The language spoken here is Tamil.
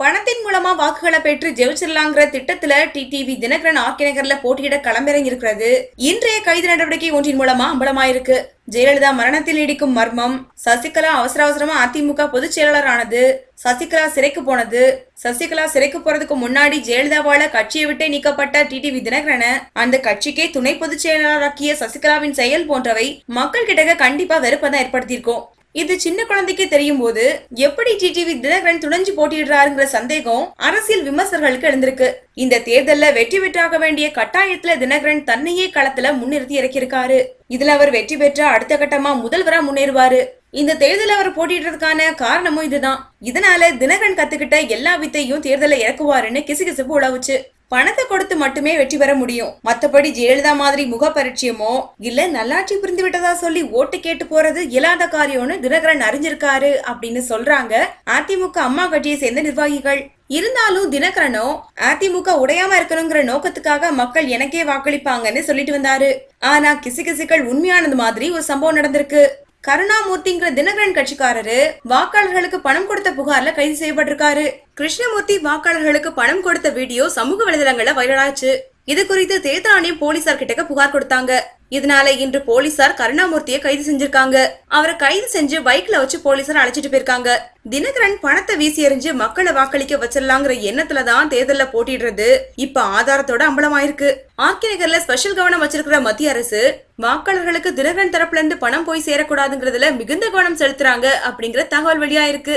பணத்தின் மூலமா வாக்குகளை பெற்று ஜெயிச்சிடலாங்கிற திட்டத்துல டிடிவி தினகரன் ஆர்கே நகர்ல போட்டியிட களமிறங்கி இருக்கிறது இன்றைய கைது நடவடிக்கை ஒன்றின் மூலமா அம்பலமாயிருக்கு. ஜெயலலிதா மரணத்தில் நீடிக்கும் மர்மம் சசிகலா அவசர அவசரமா அதிமுக பொதுச் செயலாளரானது சசிகலா சிறைக்கு போனது சசிகலா சிறைக்கு போறதுக்கு முன்னாடி ஜெயலலிதாவால கட்சியை விட்டே நீக்கப்பட்ட டிடிவி தினகரனை அந்த கட்சிக்கே துணை பொதுச் செயலாளராக்கிய சசிகலாவின் செயல் போன்றவை மக்கள் கிட்ட கண்டிப்பா வெறுப்பதான் ஏற்படுத்தியிருக்கும். இது சின்ன குழந்தைக்கே தெரியும் போது எப்படி டிடிவி தினகரன் துணைஞ்சு போட்டியிடுறாருங்கிற சந்தேகம் அரசியல் விமர்சகர்களுக்கு எழுந்திருக்கு. இந்த தேர்தல்ல வெற்றி பெற்றாக வேண்டிய கட்டாயத்துல தினகரன் தன்னையே களத்துல முன்னிறுத்தி இறக்கியிருக்காரு. இதுல அவர் வெற்றி பெற்றா அடுத்த கட்டமா முதல்வரா முன்னேறுவாரு. இந்த தேர்தல் அவர் போட்டிடுறதுக்கான காரணமும் இதுதான். இதனால தினகரன் கத்துக்கிட்ட எல்லா வித்தையும் தேர்தல இறக்குவாருன்னு கிசுகிசுப்பு உழவுச்சு பணத்தை கொடுத்து மட்டுமே வெற்றி பெற முடியும். மத்தபடி ஜெயலலிதா மாதிரி முக பரிச்சயமோ இல்ல நல்லாட்சி புரிந்து விட்டதா சொல்லி ஓட்டு கேட்டு போறது இயலாத காரியம்னு தினகரன் அறிஞ்சிருக்காரு அப்படின்னு சொல்றாங்க அதிமுக அம்மா கட்சியை சேர்ந்த நிர்வாகிகள். இருந்தாலும் தினகரனோ அதிமுக உடையாம இருக்கணுங்கிற நோக்கத்துக்காக மக்கள் எனக்கே வாக்களிப்பாங்கன்னு சொல்லிட்டு வந்தாரு. ஆனா கிசுகிசுக்கள் உண்மையானது மாதிரி ஒரு சம்பவம் நடந்திருக்கு. கருணாமூர்த்திங்கிற தினகரன் கட்சிக்காரரு வாக்காளர்களுக்கு பணம் கொடுத்த புகார்ல கைது செய்யப்பட்டிருக்காரு. கிருஷ்ணமூர்த்தி வாக்காளர்களுக்கு பணம் கொடுத்த வீடியோ சமூக வலைதளங்கள்ல வைரலாச்சு. இது குறித்து தேர்தல் ஆணையம் போலீசார் கிட்ட புகார் கொடுத்தாங்க. இதனால இன்று போலீசார் கருணாமூர்த்தியை கைது செஞ்சிருக்காங்க. அவரை கைது செஞ்சு பைக்ல வச்சு போலீசார் அழைச்சிட்டு போயிருக்காங்க. தினகரன் பணத்தை வீசி எறிஞ்சு மக்களை வாக்களிக்க வச்சிடலாங்கிற எண்ணத்துல தான் தேர்தல்ல போட்டிடுறது. இப்ப ஆதாரத்தோட அம்பலமாயிருக்கு. ஆர்கே நகர்ல ஸ்பெஷல் கவனம் வச்சிருக்கிற மத்திய அரசு வாக்காளர்களுக்கு தினகரன் தரப்புல இருந்து பணம் போய் சேரக்கூடாதுங்கிறதுல மிகுந்த கவனம் செலுத்துறாங்க அப்படிங்கிற தகவல் வெளியாயிருக்கு.